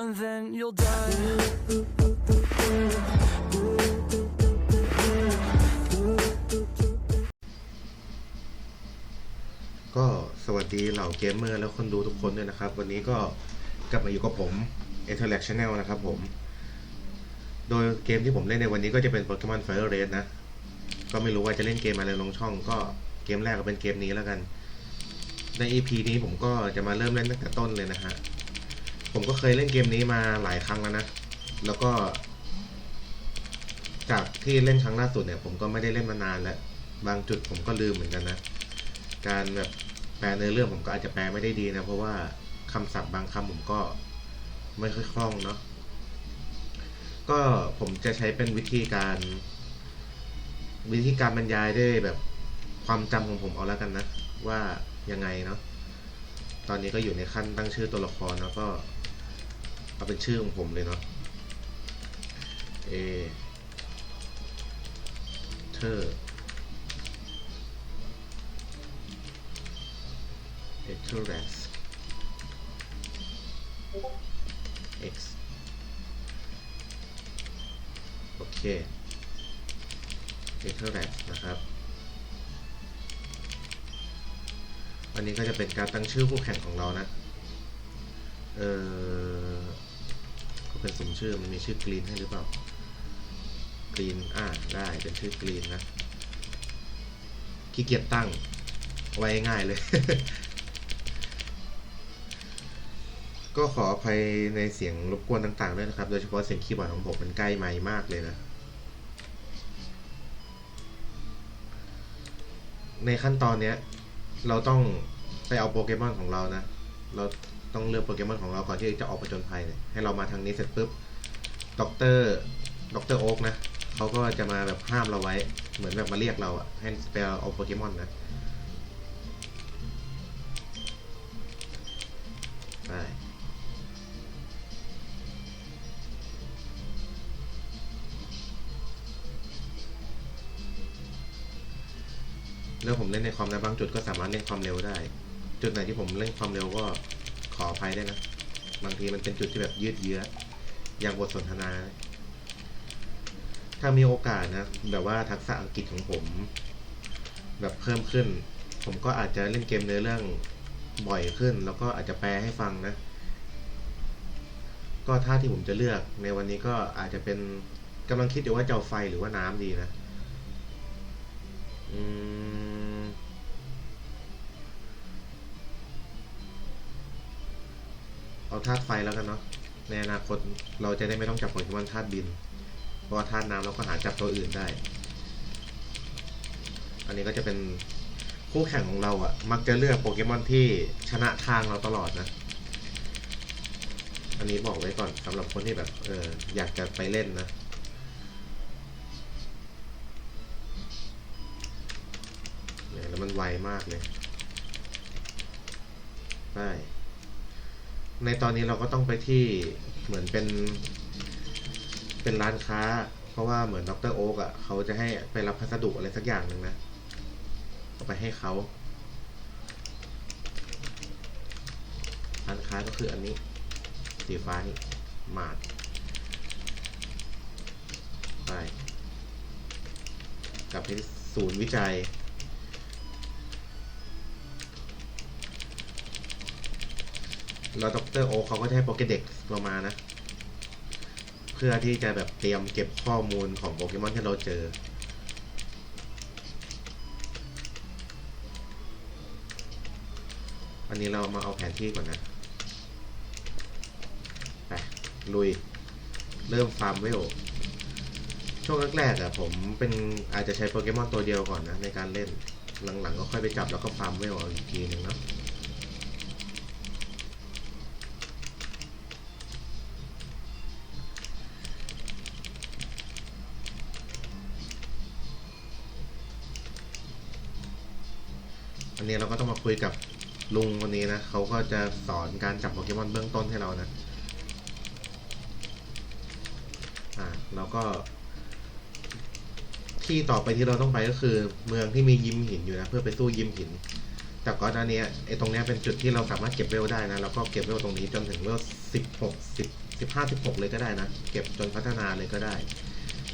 and then you'll die. ก็สวัสดีเหล่าเกมเมอร์และคนดูทุกคนด้วยนะครับ วันนี้ก็กลับมาอยู่กับผม e t e r l a c Channel นะครับผม โดยเกมที่ผมเล่นในวันนี้ก็จะเป็น Pokemon Fire Red นะ ก็ไม่รู้ว่าจะเล่นเกมอะไรลงช่อง ก็เกมแรกก็เป็นเกมนี้แล้วกัน ใน EP นี้ผมก็จะมาเริ่มเล่นตั้งแต่ต้นเลยนะฮะ ผมก็เคยเล่นเกมนี้มาหลายครั้งแล้วนะ แล้วก็ จากที่เล่นครั้งล่าสุดเนี่ย ผมก็ไม่ได้เล่นมานานแล้ว บางจุดผมก็ลืมเหมือนกันนะ การแบบแปลในอเรื่องผมก็อาจจะแปลไม่ได้ดีนะ เพราะว่าคำศัพท์บางคำผมก็ไม่ค่อยคล่องเนาะ ก็ผมจะใช้เป็นวิธีการ วิธีการบรรยายด้วยแบบความจำของผมเอาแล้วกันนะ ว่ายังไงเนาะตอนนี้ก็อยู่ในขั้นตั้งชื่อตัวละครแล้วก็ เอาเป็นชื่อของผมเลยเนาะเอเธอ e t e r a x x โอเค e t e r a x นะครับ อันนี้ก็จะเป็นการตั้งชื่อคู่แข่งของเรานะ เออ เป็นสมชื่อมันมีชื่อกรีนให้หรือเปล่ากรีนอ่าได้เป็นชื่อกรีนนะขี้เกียจตั้งไว้ง่ายเลย ก็ขออภัยในเสียงรบกวนต่างๆด้วยนะครับ โดยเฉพาะเสียงคีย์บอร์ดของผมมันใกล้ไมค์มากเลยนะ ในขั้นตอนเนี้ย เราต้องไปเอาโปเกมอนของเรานะ เรา ต้องเลือกโปเกมอนของเราก่อนที่จะออกผจญภัยเนี่ยให้เรามาทางนี้เสร็จปุ๊บด็อกเตอร์ด็อกเตอร์โอ๊กนะเขาก็จะมาแบบห้ามเราไว้เหมือนแบบมาเรียกเราอะให้ไปเอาโปเกมอนนะได้แล้วผมเล่นในความนะบางจุดก็สามารถเล่นความเร็วได้ จุดไหนที่ผมเล่นความเร็วก็ ออภัยได้วยนะ บางทีมันเป็นจุดที่แบบยืดเยื้อ อย่างบทสนทนา ถ้ามีโอกาสนะ แบบว่าทักษะอังกฤษของผม แบบเพิ่มขึ้น ผมก็อาจจะเล่นเกมเนื้อเรื่องบ่อยขึ้น แล้วก็อาจจะแปลให้ฟังนะ ก็ท่าที่ผมจะเลือกในวันนี้ก็อาจจะเป็นกำลังคิดอยู่ว่าจะเอาไฟหรือว่าน้ำดีนะ อืม เอาธาตุไฟแล้วกันเนาะในอนาคตเราจะได้ไม่ต้องจับโปเกมอนธาตุบิน เพราะว่าธาตุน้ำเราก็หาจับตัวอื่นได้ อันนี้ก็จะเป็นคู่แข่งของเราอะ่ะ มักจะเลือกโปเกมอนที่ชนะทางเราตลอดนะ อันนี้บอกไว้ก่อนสำหรับคนที่แบบเอออยากจะไปเล่นนะเนี่ยแล้วมันไวมากเลย ได้ ในตอนนี้เราก็ต้องไปที่เหมือนเป็น เป็นร้านค้า เพราะว่าเหมือนดรโอ๊กอะเขาจะให้ไปรับพัสดุอะไรสักอย่างหนึ่งนะเอาไปให้เขาร้านค้าก็คืออันนี้ สีฟ้านี่มาดไปกลับไปที่ศูนย์วิจัย แล้วดรโอเขาก็จะให้โปเกเด็กเรามานะ เพื่อที่จะแบบเตรียมเก็บข้อมูลของโปเกมอนที่เราเจอ อันนี้เรามาเอาแผนที่ก่อนนะ ไป ลุย เริ่มฟาร์มเวลช่วงแรกๆอะผมเป็นอาจจะใช้โปเกมอนตัวเดียวก่อนนะ ในการเล่นหลังๆก็ค่อยไปจับแล้วก็ฟาร์มเวลเอาอีกทีหนึ่งเนาะ นี้เราก็ต้องมาคุยกับลุงคนนี้นะเขาก็จะสอนการจับโปเกมอนเบื้องต้นให้เรานะอ่าแล้วก็ ที่ต่อไปที่เราต้องไปก็คือ เมืองที่มียิมหินอยู่นะเพื่อไปสู้ยิมหิน แต่ก่อนหน้านี้ไอ้ตรงนี้เป็นจุดที่เราสามารถเก็บเวลได้นะแล้วก็เก็บเวลตรงนี้จนถึงเวลสิบหกสิบสิบห้าสิบหกเลยก็ได้นะ เก็บจนพัฒนาเลยก็ได้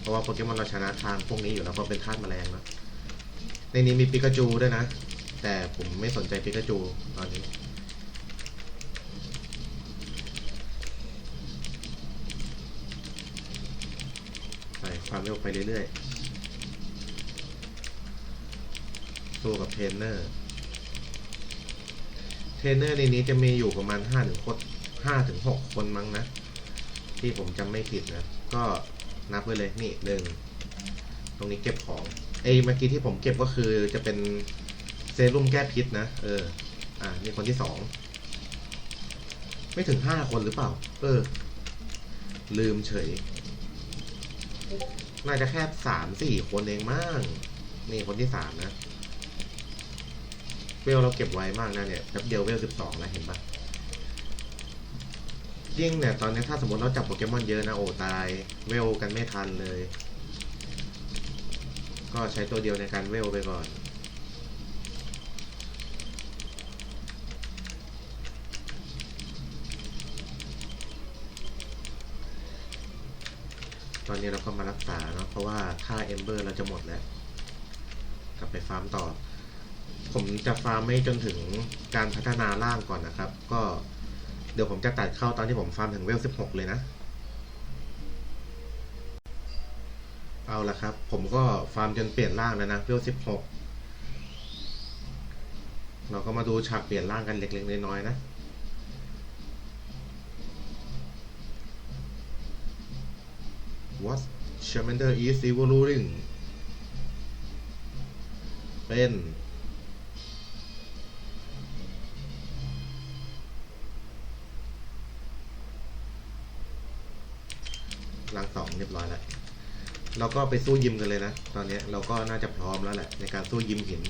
เพราะว่าโปเกมอนเราชนะทางพวกนี้อยู่แล้วเพราะเป็นธาตุแมลงนะในนี้มีปิกาจูด้วยนะ แต่ผมไม่สนใจปิกาจูตอนนี้ ใส่ความเร็วไปเรื่อยๆสู้กับเทรนเนอร์ เทรนเนอร์ในนี้จะมีอยู่ประมาณห้าถึงคนห้าถึงหกคนมั้งนะ ที่ผมจำไม่ผิดนะ ก็นับไว้เลยนี่หนึ่งตรงนี้เก็บของไอ้เมื่อกี้ที่ผมเก็บก็คือจะเป็น รุ่มแก้พิษนะ เออ อ่านี่คนที่สอง ไม่ถึงห้าคนหรือเปล่า เออ ลืมเฉย น่าจะแค่สามสี่คนเองมั้งนี่คนที่สามนะเวลเราเก็บไว้มากนะเนี่ยแป๊บเดียวเวลสิบสองแล้วเห็นปะยิ่งเนี่ยตอนนี้ถ้าสมมติเราจับโปเกมอนเยอะนะโอ้ตายเวลกันไม่ทันเลย ก็ใช้ตัวเดียวในการเวลไปก่อน ตอนนี้เราก็มารักษาเนาะเพราะว่าค่าเอมเบอร์เราจะหมดแล้ว กลับไปฟาร์มต่อ ผมจะฟาร์มไม่จนถึงการพัฒนาร่างก่อนนะครับ ก็เดี๋ยวผมจะตัดเข้าตอนที่ผมฟาร์มถึงเวล16เลยนะ เอาละครับ ผมก็ฟาร์มจนเปลี่ยนร่างแล้วนะเวล16เราก็มาดูฉากเปลี่ยนร่างกันเล็กๆน้อยๆนะ What Charmander is evolving เป็นลังสองเรียบร้อยแล้ว เราก็ไปสู้ยิมกันเลยนะ ตอนนี้เราก็น่าจะพร้อมแล้วแหละ ในการสู้ยิมหิน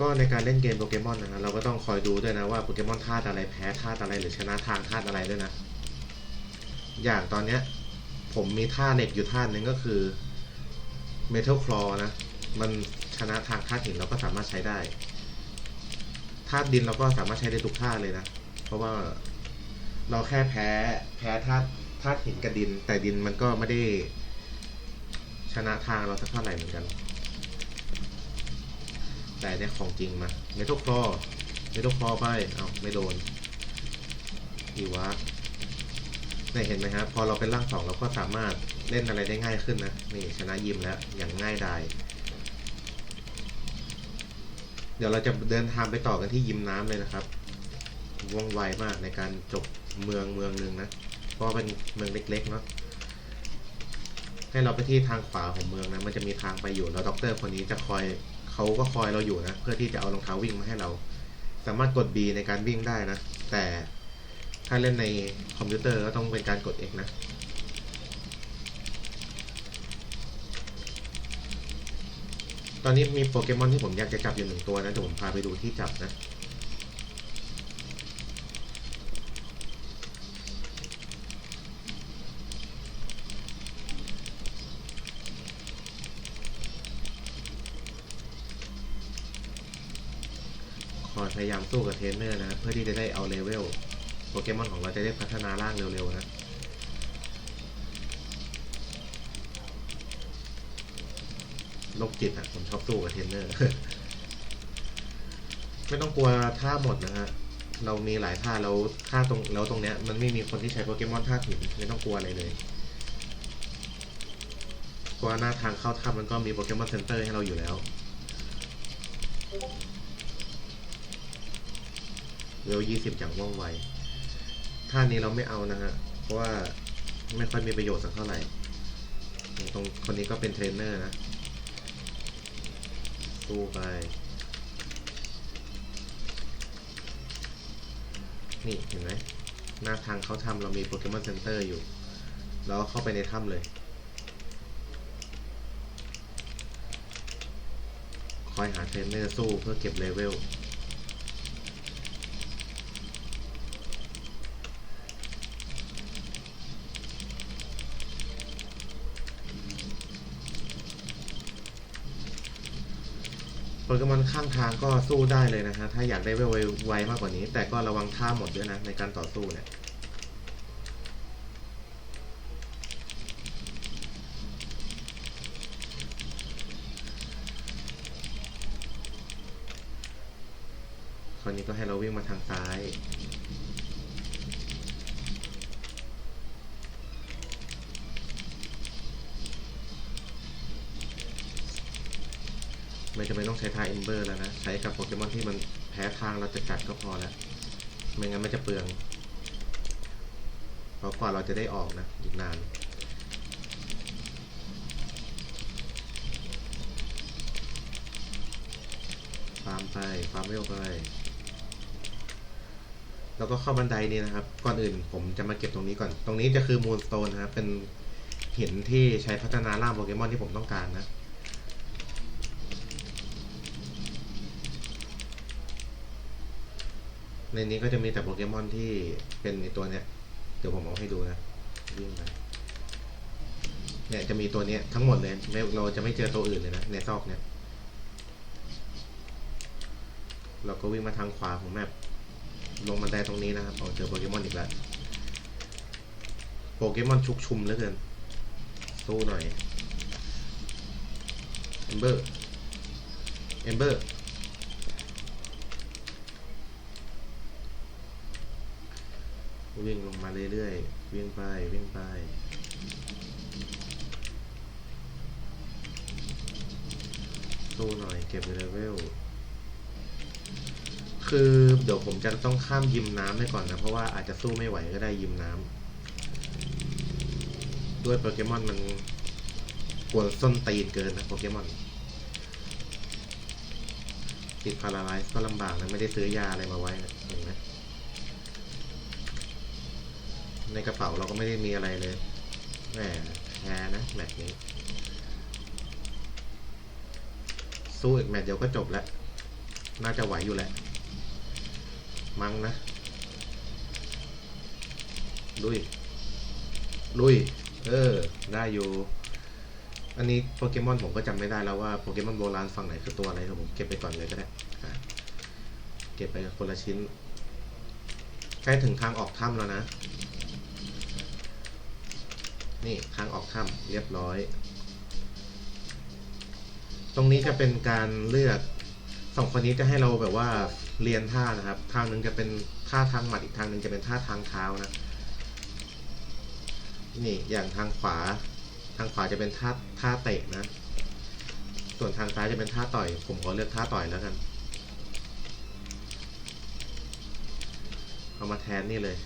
ก็ในการเล่นเกมโปเกมอนนะเราก็ต้องคอยดูด้วยนะว่าโปเกมอนธาตุอะไรแพ้ธาตุอะไรหรือชนะทางธาตุอะไรด้วยนะ อย่างตอนเนี้ย ผมมีท่าเหล็กอยู่ท่านึงก็คือ Metal Claw นะ มันชนะทางธาตุหินเราก็สามารถใช้ได้ธาตุดินเราก็สามารถใช้ได้ทุกท่าเลยนะ เพราะว่าเราแค่แพ้แพ้ธาตุธาตุหินกับดิน แต่ดินมันก็ไม่ได้ชนะทางเราสักเท่าไหร่เหมือนกัน แต่เนี่ยของจริงมา Metal Claw Metal Claw ไป เอาไม่โดนอีวะ เนี่ยเห็นไหมครับพอเราเป็นร่างสองเราก็สามารถเล่นอะไรได้ง่ายขึ้นนะนี่ชนะยิมแล้วอย่างง่ายดายเดี๋ยวเราจะเดินทางไปต่อกันที่ยิมน้ำเลยนะครับว่องไวมากในการจบเมืองเมืองหนึ่งนะเพราะเป็นเมืองเล็กๆเนาะให้เราไปที่ทางขวาของเมืองนะมันจะมีทางไปอยู่แล้วด็อกเตอร์คนนี้จะคอยเขาก็คอยเราอยู่นะเพื่อที่จะเอารองเท้าวิ่งมาให้เรา สามารถกด B ในการวิ่งได้นะแต่ ถ้าเล่นในคอมพิวเตอร์ก็ต้องเป็นการกด X นะตอนนี้มีโปเกมอนที่ผมอยากจะจับอยู่หนึ่งตัวนะเดี๋ยวผมพาไปดูที่จับนะ คอยพยายามสู้กับเทรนเนอร์นะ เพื่อที่จะได้เอาเลเวล โปเกมอนของเราจะได้พัฒนาร่างเร็วๆนะโรคจิตอะ ผมชอบสู้กับเทนเนอร์ ไม่ต้องกลัวท่าหมดนะฮะ เรามีหลายท่าแล้วท่าตรงแล้วตรงเนี้ย มันไม่มีคนที่ใช้โปเกมอนท่าหินไม่ต้องกลัวอะไรเลยเพราะว่าหน้าทางเข้าถ้ำมันก็มีโปเกมอนเซ็นเตอร์ให้เราอยู่แล้วเวลยี่สิบอย่างว่องไว ท่านี้เราไม่เอานะฮะ เพราะว่าไม่ค่อยมีประโยชน์สักเท่าไหร่ ตรงคนนี้ก็เป็นเทรนเนอร์นะ สู้ไป นี่เห็นไหมหน้าทางเขาทำเรามีโปเกมอนเซ็นเตอร์อยู่เราก็เข้าไปในถ้ำเลย คอยหาเทรนเนอร์สู้เพื่อเก็บเลเวล เกมอนข้างทางก็สู้ได้เลยนะฮะ ถ้าอยากได้ไวไวๆมากกว่านี้ แต่ก็ระวังท่าหมดด้วยนะ ในการต่อสู้เนี่ย คราวนี้ก็ให้เราวิ่งมาทางซ้าย จำเป็นต้องใช้ทาเอมเบอร์แล้วนะ ใช้กับโปเกมอนที่มันแพ้ทางเราจะกัดก็พอแล้ว ไม่งั้นมันจะเปลือง เพราะกว่าเราจะได้ออกนะอีกนานฟาร์มไปฟาร์มเวลไป แล้วก็เข้าบันไดนี่นะครับ ก่อนอื่นผมจะมาเก็บตรงนี้ก่อน ตรงนี้จะคือมูนสโตนนะครับ เป็นหินที่ใช้พัฒนาร่างโปเกมอนที่ผมต้องการนะ ในนี้ก็จะมีแต่โปเกมอนที่เป็นในตัวเนี้ย เดี๋ยวผมเอาให้ดูนะวิ่งไปเนี่ยจะมีตัวเนี้ยทั้งหมดเลยไม่เราจะไม่เจอตัวอื่นเลยนะในซอกเนี้ยเราก็วิ่งมาทางขวาของแมปลงบันไดตรงนี้นะครับเราเจอโปเกมอนอีกแล้วโปเกมอนชุกชุมเหลือเกินสู้หน่อยเอมเบอร์เอมเบอร์ วิ่งลงมาเรื่อยๆ วิ่งไป วิ่งไป สู้หน่อย เก็บเลเวล คือเดี๋ยวผมจะต้องข้ามยิมน้ำไปก่อนนะ เพราะว่าอาจจะสู้ไม่ไหวก็ได้ยิมน้ำ ด้วยโปเกมอนมันกวนส้นตีนเกินนะโปเกมอนติดพาราไลซ์ก็ลำบากนะ ไม่ได้ซื้อยาอะไรมาไว้นะเห็นไหม ในกระเป๋าเราก็ไม่ได้มีอะไรเลยแหมแพ้นะแมตช์นี้ สู้อีกแมตช์เดียวก็จบแล้ว น่าจะไหวอยู่แหละ มั้งนะลุย ลุย เออ ได้อยู่ อันนี้โปเกมอนผมก็จำไม่ได้แล้วว่าโปเกมอนโบราณฝั่งไหนคือตัวอะไรครับผมเก็บไปก่อนเลยก็ได้เก็บไปคนละชิ้น ใกล้ถึงทางออกถ้ำแล้วนะ นี่ทางออกถ้ำเรียบร้อย ตรงนี้จะเป็นการเลือกสองคนนี้จะให้เราแบบว่าเรียนท่านะครับ ทางหนึ่งจะเป็นท่าทางหมัดอีกทางหนึ่งจะเป็นท่าทางเท้านะ นี่อย่างทางขวา ทางขวาจะเป็นท่าท่าเตะนะ ส่วนทางซ้ายจะเป็นท่าต่อย ผมขอเลือกท่าต่อยแล้วกัน เอามาแทนนี่เลย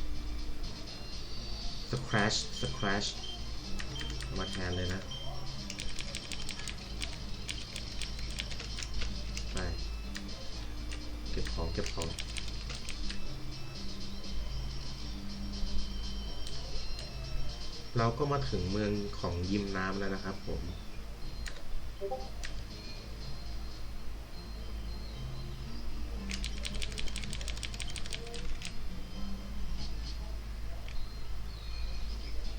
scratch scratch มาแทนเลยนะ ไป เก็บของเก็บของเราก็มาถึงเมืองของยิมน้ำแล้วนะครับผม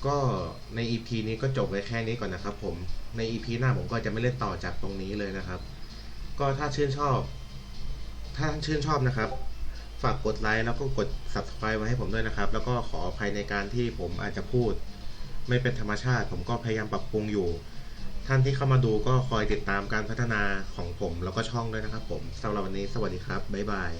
ก็ใน EP นี้ก็จบไว้แค่นี้ก่อนนะครับผม ใน EP หน้าผมก็จะไม่เล่นต่อจากตรงนี้เลยนะครับ ก็ถ้าชื่นชอบ ถ้าท่านชื่นชอบนะครับ ฝากกดไลค์แล้วก็กด subscribe ไว้ให้ผมด้วยนะครับ แล้วก็ขออภัยในการที่ผมอาจจะพูด ไม่เป็นธรรมชาติ ผมก็พยายามปรับปรุงอยู่ ท่านที่เข้ามาดูก็คอยติดตามการพัฒนาของผมแล้วก็ช่องด้วยนะครับ ผมสำหรับวันนี้สวัสดีครับบ๊ายบาย